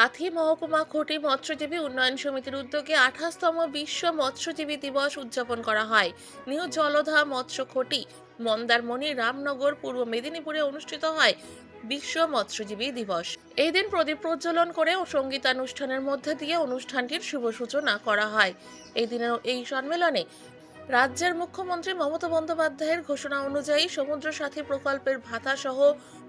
কাথি মহকুমা খটি মৎস্যজীবী উন্নয়ন সমিতির উদ্যোগে আঠাশতম বিশ্ব মৎস্যজীবী দিবস উদযাপন করা হয়। নিউ জলধা মৎস্য খটি মন্দারমণি রামনগর, পূর্ব মেদিনীপুরে অনুষ্ঠিত হয় বিশ্ব মৎস্যজীবী দিবস। এই দিন প্রদীপ প্রজ্বলন করে ও সঙ্গীতানুষ্ঠানের মধ্যে দিয়ে অনুষ্ঠানটির শুভ সূচনা করা হয়। এই দিনের এই সম্মেলনে রাজ্যের মুখ্যমন্ত্রী মমতা বন্দ্যোপাধ্যায়ের ঘোষণা অনুযায়ী সমুদ্র সাথী প্রকল্পের ভাতা সহ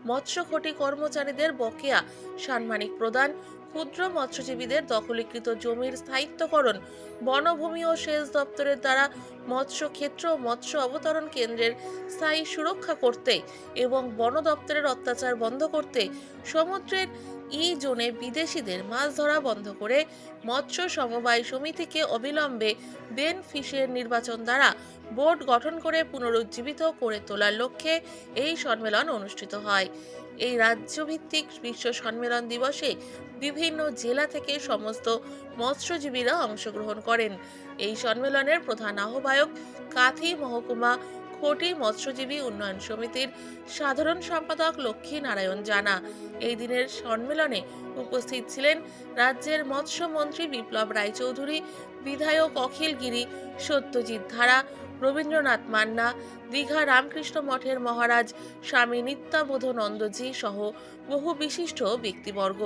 মৎস্যখটি কর্মচারীদের বকেয়া সাম্মানিক প্রদান ক্ষুদ্র মৎস্যজীবীদের দখলীকৃত জমির স্থায়িত্বকরণ, বনভূমি ও সেচ দপ্তরের দ্বারা মৎস্য ক্ষেত্র মৎস্য অবতরণ কেন্দ্রের স্থায়ী সুরক্ষা করতে এবং বন দপ্তরের অত্যাচার বন্ধ করতে সমুদ্রের ই জোনে বিদেশিদের মাছ ধরা বন্ধ করে মৎস্য সমবায় সমিতিকে অবিলম্বে বেন ফিশের নির্বাচন দ্বারা বোর্ড গঠন করে পুনরুজ্জীবিত করে তোলার লক্ষ্যে এই সম্মেলন অনুষ্ঠিত হয়। এই রাজ্যভিত্তিক বিশ্ব সম্মেলন দিবসে বিভিন্ন জেলা থেকে সমস্ত মৎস্যজীবীরা অংশগ্রহণ করেন। এই সম্মেলনের প্রধান আহ্বায়ক কাথি মহকুমা খটি মৎস্যজীবী উন্নয়ন সমিতির সাধারণ সম্পাদক লক্ষ্মী নারায়ণ জানা। এই দিনের সম্মেলনে উপস্থিত ছিলেন রাজ্যের মৎস্যমন্ত্রী বিপ্লব রায়চৌধুরী, বিধায়ক অখিল গিরি সত্যজিৎ ধারা রবীন্দ্রনাথ মান্না, দীঘা রামকৃষ্ণ মঠের মহারাজ স্বামী নিত্যাবোধনন্দজি সহ বহু বিশিষ্ট ব্যক্তিবর্গ।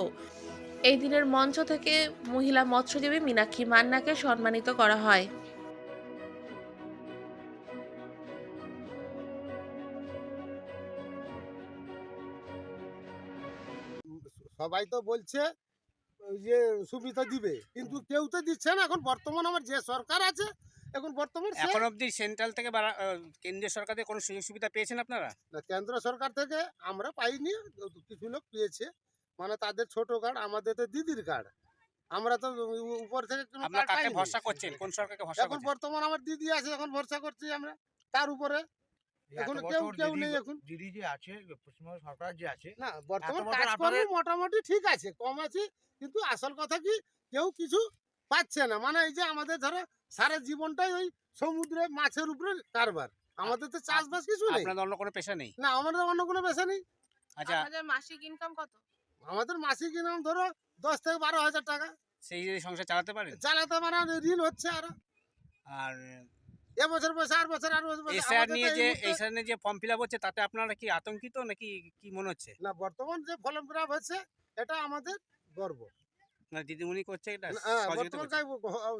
এই দিনের মঞ্চ থেকে মহিলা মৎস্যজীবী মীনাক্ষী মান্নাকে সম্মানিত করা হয়। সবাই তো বলছে যে সুবিধা দিবে, কিন্তু কেউ তো দিচ্ছে না। এখন বর্তমান আমার যে সরকার আছে এখন বর্তমান এখন অবধি সেন্ট্রাল থেকে কেন্দ্রীয় সরকার থেকে কোনো সুযোগ সুবিধা পেয়েছেন আপনারা? না, কেন্দ্র সরকার থেকে আমরা পাইনি কিছু লোক পেয়েছে। মানে তাদের ছোট কার্ড আমাদের তো দিদির কার্ড। আমরা তো উপর থেকে আপনারা কাকে ভরসা করছেন? কোন সরকারকে ভরসা এখন বর্তমান আমার দিদি আছে এখন ভরসা করছি আমরা। তার উপরে এখন কেউ কেউ নেই এখন। দিদি যে আছে পশ্চিমবঙ্গ সরকার যে আছে না বর্তমান কাজকর্ম মোটামুটি ঠিক আছে কম আছে কিন্তু আসল কথা কি কেউ কিছু পাচ্ছে না। মানে এই যে আমাদের ধরো সারা জীবনটাই ওই সমুদ্রে মাছের উপরে কারবার। আমাদের তো চাষবাস কিছু নেই। আপনাদের অন্য কোনো পেশা নেই? না আমাদের অন্য কোনো পেশা নেই। আচ্ছা। আপনাদের মাসিক ইনকাম কত? আমাদের মাসিক ইনাম ধরো দশ থেকে বারো হাজার টাকা। সেই যদি সংসার চালাতে পারেন? চালাতে মানে ঋণ হচ্ছে আরও। আর এবছর পয়সা আর বছর আর বছর এসআর নিয়ে যে এসআর নিয়ে যে ফর্ম ফিল আপ হচ্ছে তাতে আপনারা কি আতঙ্কিত নাকি কি মনে হচ্ছে? না বর্তমান যে ফলন ফিলাপ হচ্ছে এটা আমাদের গর্ব। না দিদিমণি করছে এটা হ্যাঁ, বর্তমান?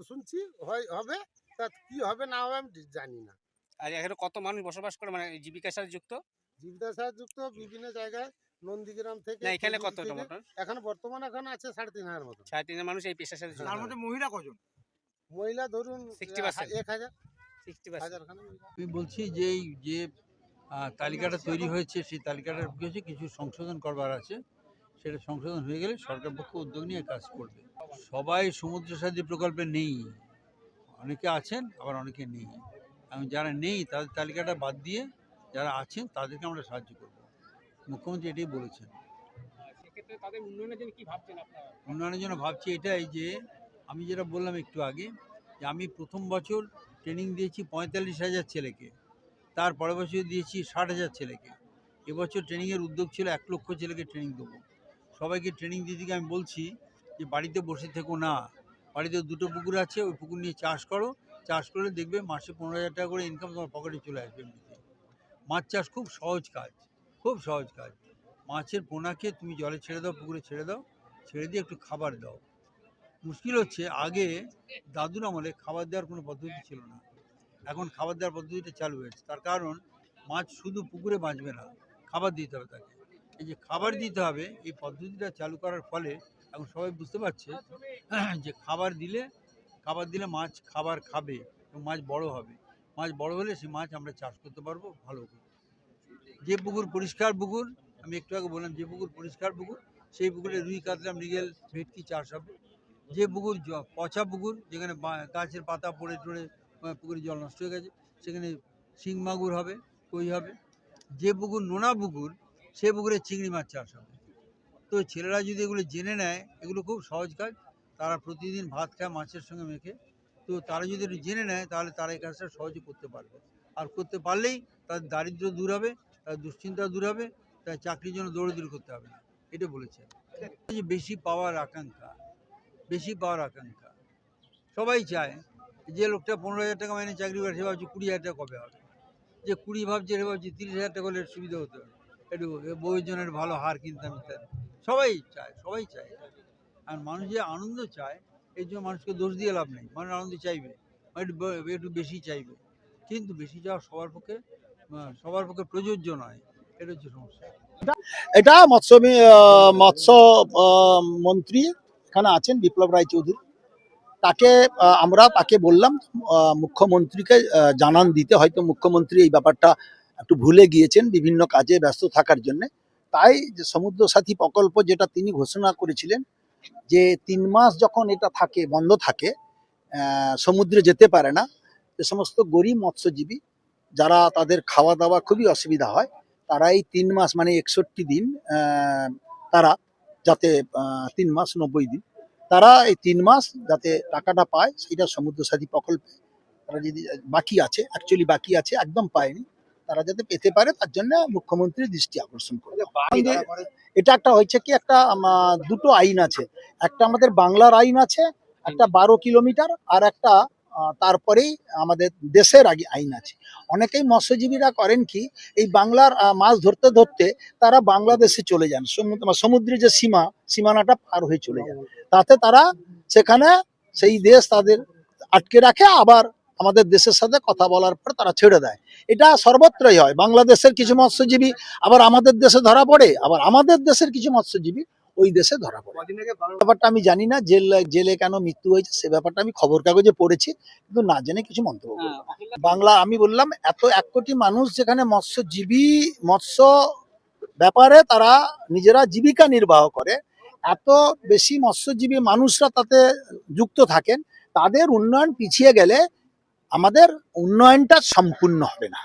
শুনছি হয়- হবে তা কি হবে না হবে আমি জানি না। আর এখানে কত মানুষ বসবাস করে মানে জীবিকার সাথে যুক্ত? জীবিকা যুক্ত বিভিন্ন জায়গায় নন্দীগ্রাম থেকে না এখানে কত এখন বর্তমান এখন আছে সাড়ে তিন হাজার মতো সাড়ে তিন মানুষ এই পেশার সাথে। তার মধ্যে মহিলা কজন? মহিলা ধরুন 60% এক হাজার। সিক্সটি হাজার আমি বলছি যে এই যে আহ, তালিকাটা তৈরি হয়েছে সেই তালিকাটার কিছু কিছু সংশোধন করবার আছে। সেটা সংশোধন হয়ে গেলে সরকার পক্ষ উদ্যোগ নিয়ে কাজ করবে। সবাই সমুদ্র সাথী প্রকল্পে নেই। অনেকে আছেন আবার অনেকে নেই। এবং যারা নেই তাদের তালিকাটা বাদ দিয়ে যারা আছেন তাদেরকে আমরা সাহায্য করব। মুখ্যমন্ত্রী এটাই বলেছেন। উন্নয়নের জন্য ভাবছি এটাই যে আমি যেটা বললাম একটু আগে যে আমি প্রথম বছর ট্রেনিং দিয়েছি পঁয়তাল্লিশ হাজার ছেলেকে। তার পরের বছর দিয়েছি ষাট হাজার ছেলেকে। এবছর ট্রেনিংয়ের উদ্যোগ ছিল এক লক্ষ ছেলেকে ট্রেনিং দেবো। সবাইকে ট্রেনিং গিয়ে আমি বলছি যে বাড়িতে বসে থেকো না। বাড়িতে দুটো পুকুর আছে, ওই পুকুর নিয়ে চাষ করো। চাষ করলে দেখবে মাসে পনেরো হাজার টাকা করে ইনকাম তোমার পকেটে চলে আসবে এমনিতে। মাছ চাষ খুব সহজ কাজ, খুব সহজ কাজ। মাছের পোনাকে তুমি জলে ছেড়ে দাও, পুকুরে ছেড়ে দাও, ছেড়ে দিয়ে একটু খাবার দাও। মুশকিল হচ্ছে, আগে দাদুর আমলে খাবার দেওয়ার কোনো পদ্ধতি ছিল না। এখন খাবার দেওয়ার পদ্ধতিটা চালু হয়েছে। তার কারণ মাছ শুধু পুকুরে বাঁচবে না, খাবার দিতে হবে তাকে। এই যে খাবার দিতে হবে, এই পদ্ধতিটা চালু করার ফলে এখন সবাই বুঝতে পারছে, যে খাবার দিলে খাবার দিলে মাছ খাবার খাবে এবং মাছ বড় হবে। মাছ বড় হলে সেই মাছ আমরা চাষ করতে পারব ভালো করে। যে পুকুর পরিষ্কার পুকুর, আমি একটু আগে বললাম যে পুকুর পরিষ্কার পুকুর, সেই পুকুরে রুই, কাতলা, মৃগেল, ভেটকি চাষ হবে। যে পুকুর পচা পুকুর, যেখানে গাছের পাতা পড়ে টড়ে পুকুরে জল নষ্ট হয়ে গেছে, সেখানে শিং মাগুর হবে, কই হবে। যে পুকুর নোনা পুকুর সে পুকুরে চিংড়ি মাছ চাষ হবে। তো ছেলেরা যদি এগুলো জেনে নেয়, এগুলো খুব সহজ কাজ। তারা প্রতিদিন ভাত খায়, মাছের সঙ্গে মেখে। তো তারা যদি একটু জেনে নেয়, তাহলে তারা এই কাজটা সহজে করতে পারবে। আর করতে পারলেই তাদের দারিদ্র্য দূর হবে, তার দুশ্চিন্তা দূর হবে, তার চাকরির জন্য দৌড়দৌড়ি করতে হবে। না এটা বলেছে। যে বেশি পাওয়ার আকাঙ্ক্ষা, বেশি পাওয়ার আকাঙ্ক্ষা। সবাই চায় যে লোকটা পনেরো হাজার টাকা মাইনে চাকরি করে, সে ভাবছে কুড়ি হাজার টাকা কবে হবে। যে কুড়ি ভাবছে, সে ভাবছে তিরিশ হাজার টাকা হলে সুবিধা হতো একটু বউজনের ভালো হার কিনতাম ইত্যাদি সবাই চায় সবাই চায় আর মানুষ যে আনন্দ চায় এই জন্য মানুষকে দোষ দিয়ে লাভ নেই। মানুষ আনন্দ চাইবে একটু একটু বেশি চাইবে। কিন্তু বেশি চাওয়া সবার পক্ষে সবার পক্ষে প্রযোজ্য নয়। এটা হচ্ছে সমস্যা। এটা মৎস্য মৎস্য মন্ত্রী এখানে আছেন বিপ্লব রায় চৌধুরী। তাকে আমরা তাকে বললাম মুখ্যমন্ত্রীকে জানান দিতে। হয়তো মুখ্যমন্ত্রী এই ব্যাপারটা একটু ভুলে গিয়েছেন বিভিন্ন কাজে ব্যস্ত থাকার জন্য। তাই যে সমুদ্র সাথী প্রকল্প যেটা তিনি ঘোষণা করেছিলেন, যে তিন মাস যখন এটা থাকে, বন্ধ থাকে সমুদ্রে যেতে পারে না যে সমস্ত গরিব মৎস্যজীবী যারা তাদের খাওয়া দাওয়া খুবই অসুবিধা হয়, তারা এই তিন মাস মানে একষট্টি দিন তারা যাতে তিন মাস নব্বই দিন, তারা এই তিন মাস যাতে টাকাটা পায়, সেটা সমুদ্র সাথী প্রকল্পে তারা যদি, বাকি আছে অ্যাকচুয়ালি বাকি আছে, একদম পায়নি। তারা যাতে পেতে পারে তার জন্য মুখ্যমন্ত্রীর দৃষ্টি আকর্ষণ করে এটা একটা হয়েছে কি একটা দুটো আইন আছে। একটা আমাদের বাংলার আইন আছে একটা বারো কিলোমিটার আর একটা তারপরেই আমাদের দেশের আগে আইন আছে। অনেকেই মৎস্যজীবীরা করেন কি এই বাংলার মাছ ধরতে ধরতে তারা বাংলাদেশে চলে যান। সমুদ্র সমুদ্রের যে সীমা সীমানাটা পার হয়ে চলে যান। তাতে তারা সেখানে সেই দেশ তাদের আটকে রাখে আবার আমাদের দেশের সাথে কথা বলার পর তারা ছেড়ে দেয়। এটা সর্বত্রই হয়। বাংলাদেশের কিছু মৎস্যজীবী আবার আমাদের দেশে ধরা পড়ে আবার আমাদের দেশের কিছু মৎস্যজীবী ওই দেশে ধরা পড়ে। ব্যাপারটা আমি জানি না জেল জেলে কেন মৃত্যু হয়েছে সে ব্যাপারটা আমি খবর কাগজে পড়েছি কিন্তু না জেনে কিছু মন্তব্য করব বাংলা আমি বললাম এত এক কোটি মানুষ যেখানে মৎস্যজীবী মৎস্য ব্যাপারে তারা নিজেরা জীবিকা নির্বাহ করে এত বেশি মৎস্যজীবী মানুষরা তাতে যুক্ত থাকেন তাদের উন্নয়ন পিছিয়ে গেলে আমাদের উন্নয়নটা সম্পূর্ণ হবে না।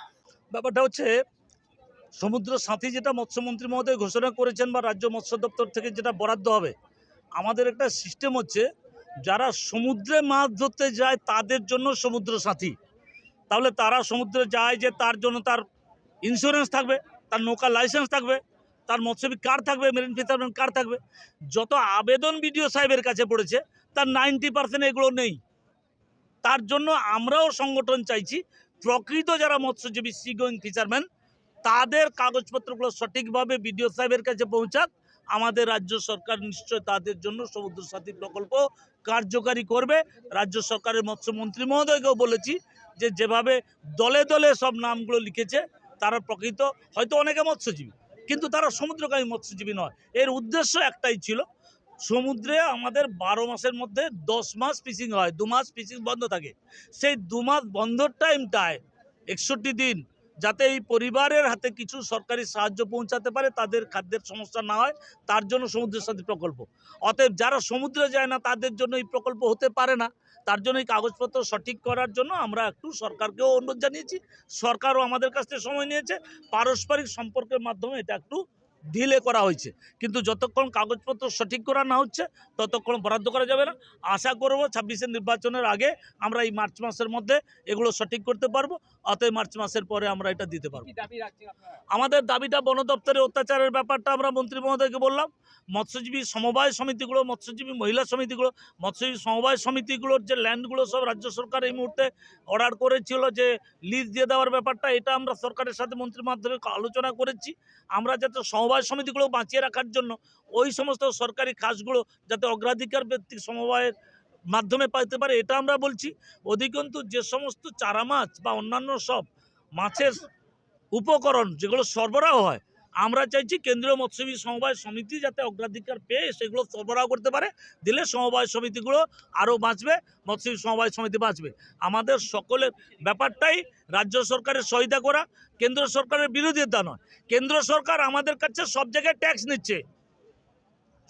ব্যাপারটা হচ্ছে, সমুদ্র সাথী যেটা মৎস্যমন্ত্রী মহোদয় ঘোষণা করেছেন বা রাজ্য মৎস্য দপ্তর থেকে যেটা বরাদ্দ হবে, আমাদের একটা সিস্টেম হচ্ছে, যারা সমুদ্রে মাছ ধরতে যায় তাদের জন্য সমুদ্র সাথী। তাহলে তারা সমুদ্রে যায় যে তার জন্য তার ইন্স্যুরেন্স থাকবে, তার নৌকা লাইসেন্স থাকবে, তার মৎস্যবী কার্ড থাকবে মেরিন ফিসারম্যান কার্ড থাকবে। যত আবেদন বিডিও সাহেবের কাছে পড়েছে, তার নাইনটি পার্সেন্ট এগুলো নেই। তার জন্য আমরাও সংগঠন চাইছি। প্রকৃত যারা মৎস্যজীবী সি গোয়িং ফিশারম্যান তাদের কাগজপত্রগুলো সঠিকভাবে বিডিও সাহেবের কাছে পৌঁছাক। আমাদের রাজ্য সরকার নিশ্চয় তাদের জন্য সমুদ্র সাথী প্রকল্প কার্যকারী করবে। রাজ্য সরকারের মৎস্যমন্ত্রী মহোদয়কেও বলেছি যে, যেভাবে দলে দলে সব নামগুলো লিখেছে, তারা প্রকৃত হয়তো অনেকে মৎস্যজীবী, কিন্তু তারা সমুদ্রগামী মৎস্যজীবী নয়। এর উদ্দেশ্য একটাই ছিল সমুদ্রে আমাদের বারো মাসের মধ্যে দশ মাস ফিশিং হয়, দু মাস ফিশিং বন্ধ থাকে। সেই দু মাস বন্ধর টাইমটায় একষট্টি দিন যাতে এই পরিবারের হাতে কিছু সরকারি সাহায্য পৌঁছাতে পারে, তাদের খাদ্যের সমস্যা না হয়, তার জন্য সমুদ্র সাথে প্রকল্প। অতএব যারা সমুদ্রে যায় না, তাদের জন্য এই প্রকল্প হতে পারে না। তার জন্য এই কাগজপত্র সঠিক করার জন্য আমরা একটু সরকারকেও অনুরোধ জানিয়েছি। সরকারও আমাদের কাছ থেকে সময় নিয়েছে। পারস্পরিক সম্পর্কের মাধ্যমে এটা একটু ঢিলে করা হয়েছে। কিন্তু যতক্ষণ কাগজপত্র সঠিক করা না হচ্ছে ততক্ষণ বরাদ্দ করা যাবে না। আশা করব ছাব্বিশে নির্বাচনের আগে আমরা এই মার্চ মাসের মধ্যে এগুলো সঠিক করতে পারব। অতএব মার্চ মাসের পরে আমরা এটা দিতে পারব। আমাদের দাবিটা বন দপ্তরের অত্যাচারের ব্যাপারটা আমরা মন্ত্রী মহোদয়কে বললাম। মৎস্যজীবী সমবায় সমিতিগুলো মৎস্যজীবী মহিলা সমিতিগুলো মৎস্যজীবী সমবায় সমিতিগুলোর যে ল্যান্ডগুলো সব রাজ্য সরকার এই মুহূর্তে অর্ডার করেছিল যে লিজ দিয়ে দেওয়ার ব্যাপারটা এটা আমরা সরকারের সাথে মন্ত্রীর মাধ্যমে আলোচনা করেছি। আমরা যাতে সমবায় সমিতিগুলো বাঁচিয়ে রাখার জন্য ওই সমস্ত সরকারি কাজগুলো যাতে অগ্রাধিকার ভিত্তিক সমবায়ের মাধ্যমে পাইতে পারে, এটা আমরা বলছি। অধিকন্তু যে সমস্ত চারা মাছ বা অন্যান্য সব মাছের উপকরণ যেগুলো সরবরাহ হয় আমরা চাইছি কেন্দ্রীয় মৎস্যজীবী সমবায় সমিতি যাতে অগ্রাধিকার পেয়ে সেগুলো সরবরাহ করতে পারে, দিলে সমবায় সমিতিগুলো আরও বাঁচবে, মৎস্যজীবী সমবায় সমিতি বাঁচবে। আমাদের সকলের ব্যাপারটাই রাজ্য সরকারের সহায়তা করা, কেন্দ্র সরকারের বিরোধিতা নয়। কেন্দ্র সরকার আমাদের কাছে সব জায়গায় ট্যাক্স নিচ্ছে।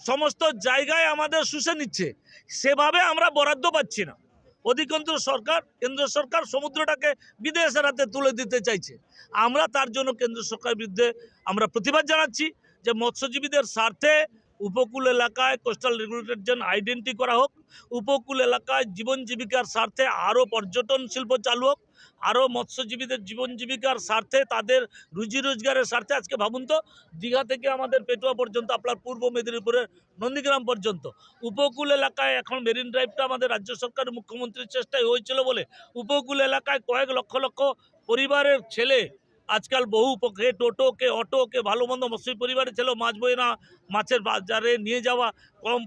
সমস্ত জায়গায় আমাদের শুষে নিচ্ছে। সেভাবে আমরা বরাদ্দ পাচ্ছি না। অধিকন্তু সরকার, কেন্দ্র সরকার সমুদ্রটাকে বিদেশের হাতে তুলে দিতে চাইছে। আমরা তার জন্য কেন্দ্র সরকারের বিরুদ্ধে আমরা প্রতিবাদ জানাচ্ছি যে মৎস্যজীবীদের স্বার্থে উপকূল এলাকায় কোস্টাল রেগুলেটেড জোন আইডেন্টি করা হোক। উপকূল এলাকায় জীবন জীবিকার স্বার্থে আরও পর্যটন শিল্প চালু হোক। আরও মৎস্যজীবীদের জীবন জীবিকার স্বার্থে তাদের রুজি রোজগারের স্বার্থে আজকে ভাবুন তো, দীঘা থেকে আমাদের পেটুয়া পর্যন্ত, আপনার পূর্ব মেদিনীপুরের নন্দীগ্রাম পর্যন্ত। উপকূল এলাকায় এখন মেরিন ড্রাইভটা আমাদের রাজ্য সরকারের মুখ্যমন্ত্রীর চেষ্টায় হয়েছিল বলে। উপকূল এলাকায় কয়েক লক্ষ লক্ষ পরিবারের ছেলে আজকাল বহু পক্ষে টোটোকে অটোকে ভালো মন্দ মৎস্য পরিবারের ছেলে মাছ বয়ে না মাছের বাজারে নিয়ে যাওয়া কম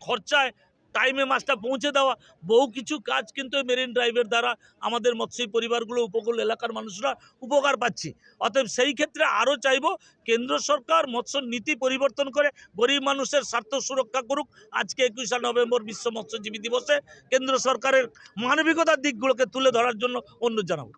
খরচায় টাইমে মাছটা পৌঁছে দেওয়া। বহু কিছু কাজ কিন্তু মেরিন ড্রাইভের দ্বারা আমাদের মৎস্য পরিবারগুলো, উপকূল এলাকার মানুষরা উপকার পাচ্ছি। অতএব সেই ক্ষেত্রে আরও চাইব, কেন্দ্র সরকার মৎস্য নীতি পরিবর্তন করে গরিব মানুষের স্বার্থ সুরক্ষা করুক। আজকে একুশে নভেম্বর বিশ্ব মৎস্যজীবী দিবসে কেন্দ্র সরকারের মানবিকতার দিকগুলোকে তুলে ধরার জন্য অনুরোধ জানাব।